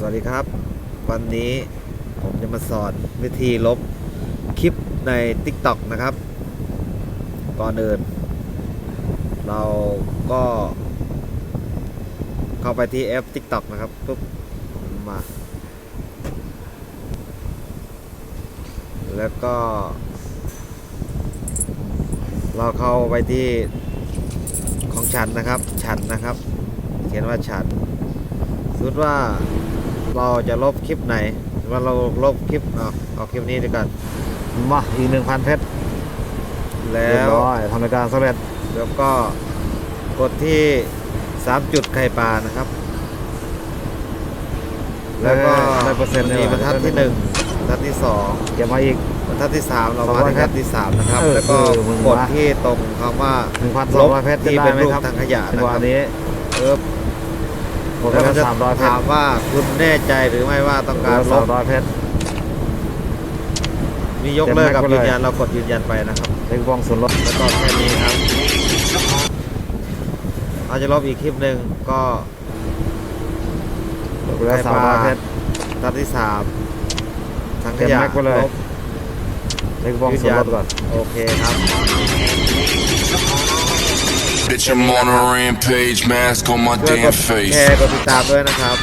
สวัสดีครับ วันนี้ผมจะมาสอนวิธีลบคลิปใน TikTok นะครับ ก่อนอื่น เราก็เข้าไปที่แอป TikTok นะครับปุ๊บมา แล้วก็ เราเข้าไปที่ของฉันนะครับ ฉันนะครับ เขียนว่าฉันสมมติว่า เราจะลบคลิปไหนสมมติว่าเราลบคลิปเอาเอาคลิปนี้ดีกว่อนมาอีกหนึ่งพันเพชรแล้เรียบวร้อยทำในการสำเร็จแล้วก็กดที่3จุดไข่ปลานะครับ แล้วก็ได้เปอร์เซ็นต์มีบรรทัดที่1บรรทัดที่2เก็บมาอีกบรรทัดที่3เรามา200ที่บรรทัดที่3นะครับเออแล้วก็เออมึงกดวะที่ตรงคำว่า1,200เพชรจะที่ได้เป็นไหมรูปครับทางขยะจังนะหวะครับนี้เอิบ ผมแล้วก็ก็จะสามร้อยเพชถารมว่าคุณแน่ใจหรือไม่ว่าต้องการลสามบร้อยเพชรมียกเลิกกับเต็มแม็กซ์ไปเลยยืนยันเรากดยืนยันไปนะครับ เล็กวองส่วนลดแล้วก็แค่นี้ครับเราจะลบอีกคลิปหนึ่งก็เหลือสามร้อยเพชร ตัดที่สามทั้งขเต็มยะแม็กซ์ไปเลย ลบเล็กวองยืนส่วนยัลนดก่อน โอเคครับ Bitch, I'm on a rampage, mask on my ช่วยก damn ด face. แชร์กดติดตามด้วยนะครับ